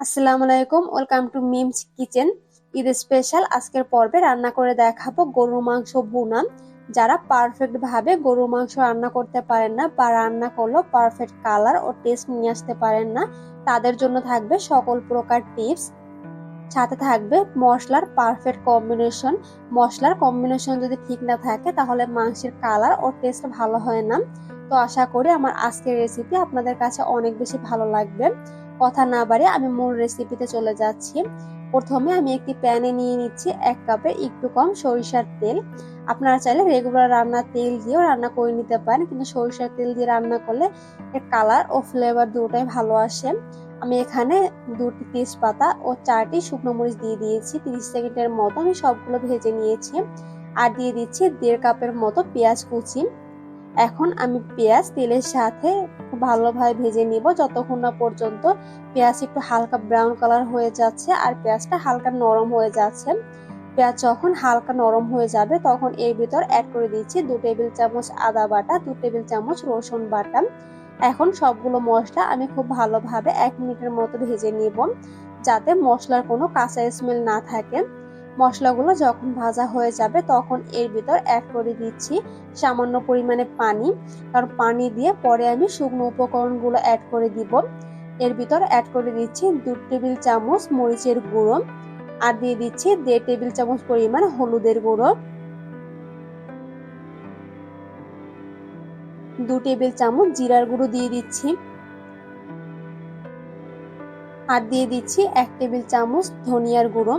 আসসালামু আলাইকুম, welcome to Mims kitchen. Eid special, আজকের পর্বে রান্না করে দেখাবো গরুর মাংস ভুনা যারা পারফেক্ট ভাবে গরুর মাংস রান্না করতে পারেন না বা রান্না করলেও পারফেক্ট কালার ও টেস্ট নিয়ে আসতে পারেন না, তাদের জন্য থাকবে সকল প্রকার টিপস। সাথে থাকবে মশলার পারফেক্ট কম্বিনেশন। মশলার কম্বিনেশন যদি ঠিক না থাকে, তাহলে মাংসের কালার ও টেস্ট ভালো হয় না। তো আশা করি আমার আজকের রেসিপি আপনাদের কাছে অনেক বেশি ভালো লাগবে। কথা না বাড়িয়ে আমি মূল রেসিপিতে চলে যাচ্ছি। প্রথমে আমি একটি প্যানে নিয়ে নিচ্ছি এক কাপে একটু কম সরিষার তেল। আপনারা চাইলে রেগুলার রান্নার তেল দিয়েও রান্না করে নিতে পারেন, কিন্তু সরিষার তেল দিয়ে রান্না করলে এর কালার ও ফ্লেভার দুটোই ভালো আসে। আমি এখানে দুটি তেজপাতা ও চারটি শুকনো মরিচ দিয়ে দিয়েছি, তিরিশ সেকেন্ডের মতো আমি সবগুলো ভেজে নিয়েছি। আর দিয়ে দিচ্ছি দেড় কাপের মতো পেঁয়াজ কুচি। এখন আমি পেঁয়াজ তেলের সাথে ভালোভাবে ভেজে নিব। যতক্ষণ না পর্যন্ত পেঁয়াজ একটু হালকা ব্রাউন কালার হয়ে যাচ্ছে আর পেঁয়াজটা হালকা নরম হয়ে যাচ্ছে। পেঁয়াজ যখন হালকা নরম হয়ে যাবে তখন এর ভিতর অ্যাড করে দিচ্ছি দু টেবিল চামচ আদা বাটা, দু টেবিল চামচ রসুন বাটা। এখন সবগুলো মশলা আমি খুব ভালোভাবে এক মিনিটের মতো ভেজে নিব যাতে মশলার কোনো কাঁচা স্মেল না থাকে। মশলাগুলো যখন ভাজা হয়ে যাবে তখন এর ভিতর অ্যাড করে দিচ্ছি সামান্য পরিমাণে পানি। কারণ পানি দিয়ে পরে আমি শুকনো উপকরণগুলো অ্যাড করে দিব। এর ভিতর অ্যাড করে দিচ্ছি দু টেবিল চামচ মরিচের গুঁড়ো আর দিয়ে দিচ্ছি দেড় টেবিল চামচ পরিমাণ হলুদের গুঁড়ো। দু টেবিল চামচ জিরার গুঁড়ো দিয়ে দিচ্ছি। আর দিয়ে দিচ্ছি এক টেবিল চামচ ধনিয়ার গুঁড়ো।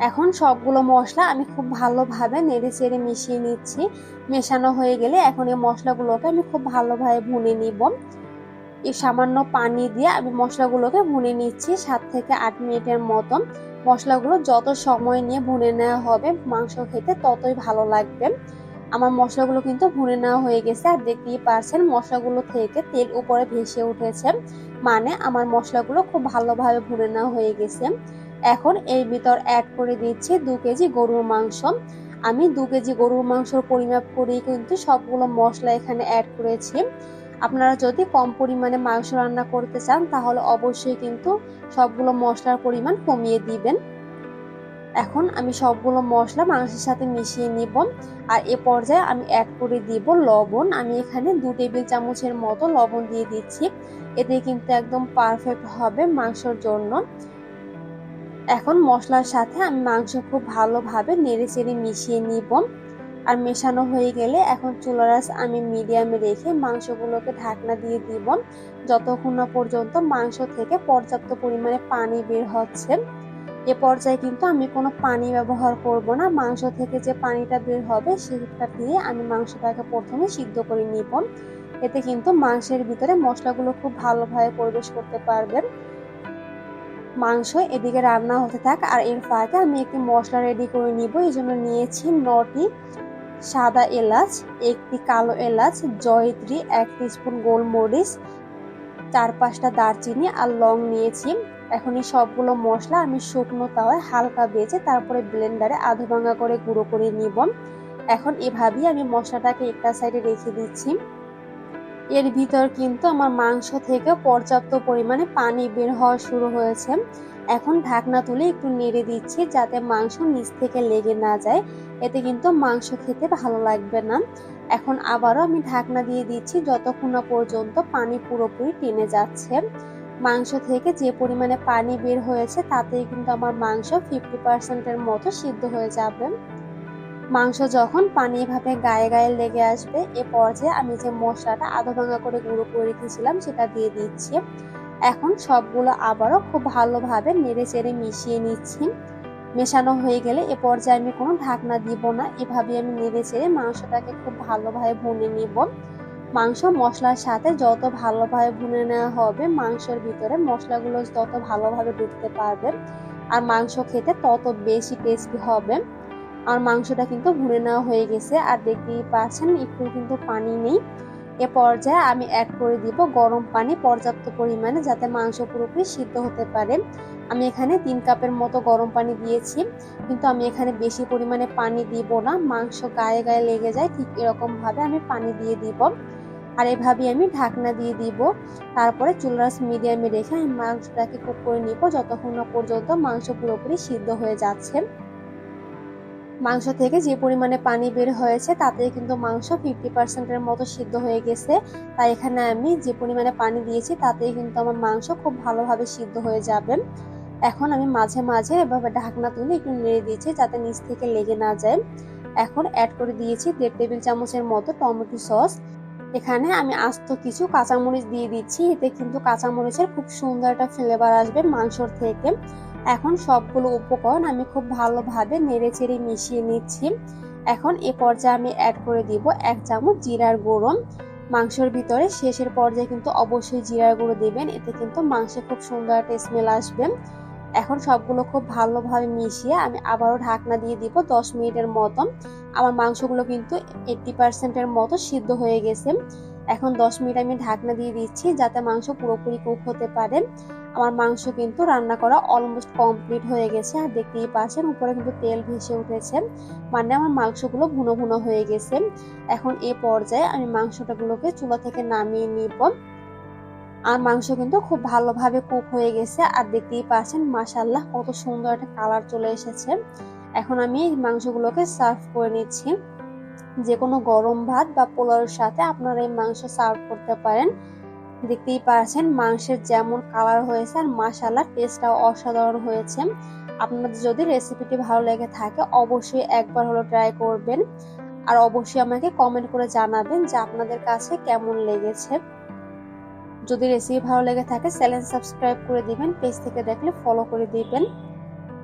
এখন সবগুলো মশলা আমি খুব ভালোভাবে নেড়ে চেড়ে মিশিয়ে নিচ্ছি। মেশানো হয়ে গেলে এখন এই মশলাগুলোকে আমি খুব ভালোভাবে ভুনে নিব। এই সামান্য পানি দিয়ে আমি মশলাগুলোকে ভুনে নিচ্ছি সাত থেকে আট মিনিটের মতন। মশলাগুলো যত সময় নিয়ে ভুনে নেওয়া হবে মাংস খেতে ততই ভালো লাগবে। আমার মশলাগুলো কিন্তু ভুনে নেওয়া হয়ে গেছে আর দেখতেই পারছেন মশলাগুলো থেকে তেল উপরে ভেসে উঠেছে। মানে আমার মশলাগুলো খুব ভালোভাবে ভুনে নেওয়া হয়ে গেছে। এখন এর ভিতর অ্যাড করে দিচ্ছি দু কেজি গরুর মাংস। আমি দু কেজি গরুর মাংসর পরিমাপ করেই কিন্তু সবগুলো মশলা এখানে অ্যাড করেছি। আপনারা যদি কম পরিমাণে মাংস রান্না করতে চান, তাহলে অবশ্যই কিন্তু সবগুলো মশলার পরিমাণ কমিয়ে দিবেন। এখন আমি সবগুলো মশলা মাংসের সাথে মিশিয়ে নিব। আর এ পর্যায়ে আমি অ্যাড করে দিব লবণ। আমি এখানে দু টেবিল চামচের মতো লবণ দিয়ে দিচ্ছি। এতে কিন্তু একদম পারফেক্ট হবে মাংসর জন্য। এখন মশলার সাথে আমি মাংস খুব ভালোভাবে নেড়ে চেড়ে মিশিয়ে নিব। আর মেশানো হয়ে গেলে এখন চুলার আমি মিডিয়ামে রেখে মাংসগুলোকে ঢাকনা দিয়ে দিব। যতক্ষণ না পর্যন্ত মাংস থেকে পর্যাপ্ত পরিমাণে পানি বের হচ্ছে। এ পর্যায়ে কিন্তু আমি কোনো পানি ব্যবহার করব না। মাংস থেকে যে পানিটা বের হবে সেটা দিয়ে আমি মাংসটাকে প্রথমে সিদ্ধ করে নিব। এতে কিন্তু মাংসের ভিতরে মশলাগুলো খুব ভালোভাবে প্রবেশ করতে পারবেন। মাংস এদিকে রান্না হতে থাক। আর এর ফাঁকে আমি একটি মশলা রেডি করে নিব। এই জন্য নিয়েছি নটি সাদা এলাচ, একটি কালো এলাচ, জয়ত্রী, এক স্পুন গোলমরিচ, চার পাঁচটা দারচিনি আর লং নিয়েছি। এখন এই সবগুলো মশলা আমি শুকনো তাওয়ায় হালকা বেজে তারপরে ব্লেন্ডারে আধো ভাঙা করে গুঁড়ো করে নিব। এখন এভাবেই আমি মশলাটাকে একটা সাইডে রেখে দিচ্ছি। এর ভিতর কিন্তু আমার মাংস থেকে পর্যাপ্ত পরিমাণে পানি বের হওয়া শুরু হয়েছে। এখন ঢাকনা তুলে একটু নেড়ে দিচ্ছি যাতে মাংস নিচ থেকে লেগে না যায়। এতে কিন্তু মাংস খেতে ভালো লাগবে না। এখন আবারও আমি ঢাকনা দিয়ে দিচ্ছি যতক্ষণ না পর্যন্ত পানি পুরোপুরি টেনে যাচ্ছে। মাংস থেকে যে পরিমাণে পানি বের হয়েছে তাতেই কিন্তু আমার মাংস ফিফটি পার্সেন্টের মতো সিদ্ধ হয়ে যাবে। মাংস যখন পানি এভাবে গায়ে গায়ে লেগে আসবে, এ পর্যায়ে আমি যে মশলাটা আধো ভাঙা করে গুঁড়ো করে রেখেছিলাম, সেটা দিয়ে দিচ্ছি। এখন সবগুলো আবারও খুব ভালোভাবে নেড়ে চেড়ে মিশিয়ে নিচ্ছি। মেশানো হয়ে গেলে এ পর্যায়ে আমি কোনো ঢাকনা দিব না। এভাবে আমি নেড়ে চেড়ে মাংসটাকে খুব ভালোভাবে ভুনে নিব। মাংস মশলার সাথে যত ভালোভাবে ভুনে নেওয়া হবে, মাংসের ভিতরে মশলাগুলো তত ভালোভাবে ঢুকতে পারবে, আর মাংস খেতে তত বেশি টেস্টি হবে। আর মাংসটা কিন্তু ভুনে নেওয়া হয়ে গেছে। আর দেখতেই পাচ্ছেন একটু কিন্তু পানি নেই। এ পর্যায়ে আমি অ্যাড করে দিব গরম পানি পর্যাপ্ত পরিমাণে যাতে মাংস পুরোপুরি সিদ্ধ হতে পারে। আমি এখানে তিন কাপের মতো গরম পানি দিয়েছি, কিন্তু আমি এখানে বেশি পরিমাণে পানি দিব না। মাংস গায়ে গায়ে লেগে যায়, ঠিক এরকমভাবে আমি পানি দিয়ে দিব। আর এভাবেই আমি ঢাকনা দিয়ে দিব। তারপরে চুলার মিডিয়ামে রেখে আমি মাংসটাকে কুক করে নিব, যতক্ষণ না পর্যন্ত মাংস পুরোপুরি সিদ্ধ হয়ে যাচ্ছে। মাংস থেকে যে পরিমাণে পানি বের হয়েছে, তাতে কিন্তু মাংস ফিফটি পার্সেন্টের মতো সিদ্ধ হয়ে গেছে। তাই এখানে আমি যে পরিমাণে পানি দিয়েছি তাতেই কিন্তু আমার মাংস খুব ভালোভাবে সিদ্ধ হয়ে যাবে। এখন আমি মাঝে মাঝে এভাবে ঢাকনা তুলে একটু নেড়ে দিয়েছি যাতে নিচ থেকে লেগে না যায়। এখন অ্যাড করে দিয়েছি দেড় টেবিল চামচের মতো টমেটো সস। এখানে আমি আস্ত কিছু কাঁচামরিচ দিয়ে দিচ্ছি। এতে কিন্তু কাঁচামরিচের খুব সুন্দর একটা ফ্লেভার আসবে মাংসর থেকে। এখন সবগুলো উপকরণ আমি খুব ভালোভাবে নেড়ে চেড়ে মিশিয়ে নিচ্ছি। এখন এ পর্যায়ে আমি অ্যাড করে দিব এক চামচ জিরার গুঁড়ো। মাংসের ভিতরে শেষের পর্যায়ে কিন্তু অবশ্যই জিরার গুঁড়ো দেবেন। এতে কিন্তু মাংসে খুব সুন্দর একটা স্মেল আসবে। এখন সবগুলো খুব ভালোভাবে মিশিয়ে আমি আবারও ঢাকনা দিয়ে দিব দশ মিনিটের মতন। আমার মাংসগুলো কিন্তু এইটটি পার্সেন্টের মতো সিদ্ধ হয়ে গেছে। এখন দশ মিনিট আমি ঢাকনা দিয়ে দিচ্ছি যাতে মাংস পুরোপুরি কুক হতে পারে। আমার মাংস কিন্তু রান্না করা অলমোস্ট কমপ্লিট হয়ে গেছে। আর দেখতেই পাচ্ছেন উপরে কিন্তু তেল ভেসে উঠেছে। মানে আমার মাংসগুলো ভুনো ভুনো হয়ে গেছে। এখন এ পর্যায়ে আমি মাংসটাগুলোকে চুলা থেকে নামিয়ে নিব। আর মাংস কিন্তু খুব ভালোভাবে কুক হয়ে গেছে। আর দেখতেই পাচ্ছেন মাসাল্লাহ কত সুন্দর একটা কালার চলে এসেছে। এখন আমি এই মাংসগুলোকে সার্ভ করে নিচ্ছি। যে কোনো গরম ভাত বা পোলাওর সাথে আপনারা এই মাংস সার্ভ করতে পারেন। দেখতেই পাচ্ছেন, মাংসের যেমন কালার হয়েছে আর মাসাল্লাহ টেস্টটাও অসাধারণ হয়েছে। আপনাদের যদি রেসিপিটি ভালো লেগে থাকে, অবশ্যই একবার হলো ট্রাই করবেন। আর অবশ্যই আমাকে কমেন্ট করে জানাবেন যে আপনাদের কাছে কেমন লেগেছে। যদি রেসিপি ভালো লেগে থাকে চ্যানেল সাবস্ক্রাইব করে দিবেন পেজ থেকে দেখলে ফলো করে দিবেন।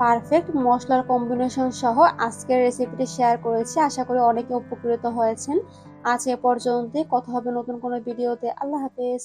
পারফেক্ট মশলার কম্বিনেশন সহ আজকের রেসিপিটি শেয়ার করেছি, আশা করি অনেকে উপকৃত হয়েছেন। আজ এ পর্যন্ত কথা হবে নতুন কোনো ভিডিওতে আল্লাহ হাফেজ।